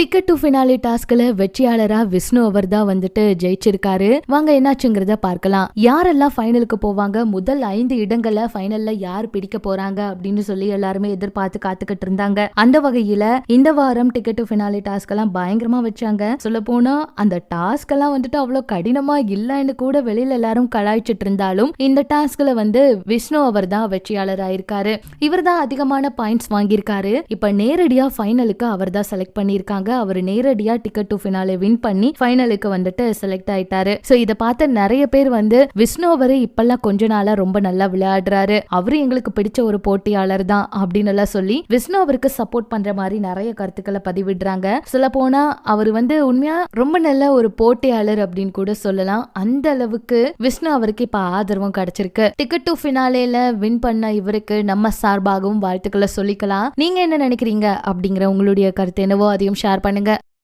Ticket to finale டாஸ்க்ல வெற்றியாளரா விஷ்ணு அவர் தான் வந்துட்டு ஜெயிச்சிருக்காரு. வாங்க என்னாச்சுங்கிறத பார்க்கலாம். யாரெல்லாம் ஃபைனலுக்கு போவாங்க? முதல் ஐந்து இடங்களை ஃபைனல்ல யார் பிடிக்க போறாங்க? அப்படின்னு சொல்லி எல்லாருமே எதிர்பார்த்து காத்துக்கிட்டு இருந்தாங்க. அந்த வகையில இந்த வாரம் டிக்கெட் டு ஃபினாலி டாஸ்க் எல்லாம் பயங்கரமா வச்சாங்க. சொல்ல போனா அந்த டாஸ்க் எல்லாம் வந்துட்டு அவ்வளவு கடினமா இல்லைன்னு கூட வெளியில எல்லாரும் கலாய்ச்சிட்டு இருந்தாலும் இந்த டாஸ்க்ல வந்து விஷ்ணு அவர் தான் வெற்றியாளர் ஆயிருக்காரு இவர் தான் அதிகமான பாயிண்ட்ஸ் வாங்கியிருக்காரு. இப்ப நேரடியா ஃபைனலுக்கு அவர் தான் செலக்ட் பண்ணியிருக்காங்க. அவர் நேரடியா டிக்கெட் டு ஃபினாலே வின் பண்ணி ஃபைனலுக்கு வந்துட்டு செலக்ட் ஆயிட்டாரு. சோ இத பார்த்த நிறைய பேர் வந்து விஷ்ணு அவரு இப்பெல்லாம் கொஞ்ச நாளா ரொம்ப நல்லா விளையாடுறாரு. அவரு எங்களுக்கு பிடிச்ச ஒரு போட்டியாளர் தான் அப்படின்னு எல்லாம் சொல்லி விஷ்ணு அவருக்கு சப்போர்ட் பண்ற மாதிரி நிறைய கருத்துக்களை பதிவிடுறாங்க. சொல்ல போனா அவர் வந்து உண்மையா ரொம்ப நல்ல ஒரு போட்டியாளர் அப்படின்னு கூட சொல்லலாம். அந்த அளவுக்கு விஷ்ணு அவருக்கு இப்ப ஆதரவும் கிடைச்சிருக்கு. டிக்கெட் டு ஃபினாலேல வின் பண்ண இவருக்கு நம்ம சார்பாகவும் வாழ்த்துக்களை சொல்லிக்கலாம். நீங்க என்ன நினைக்கிறீங்க? அப்படிங்கிற உங்களுடைய கருத்து என்னவோ அதையும் ஷேர் ஷேர் பண்ணுங்க.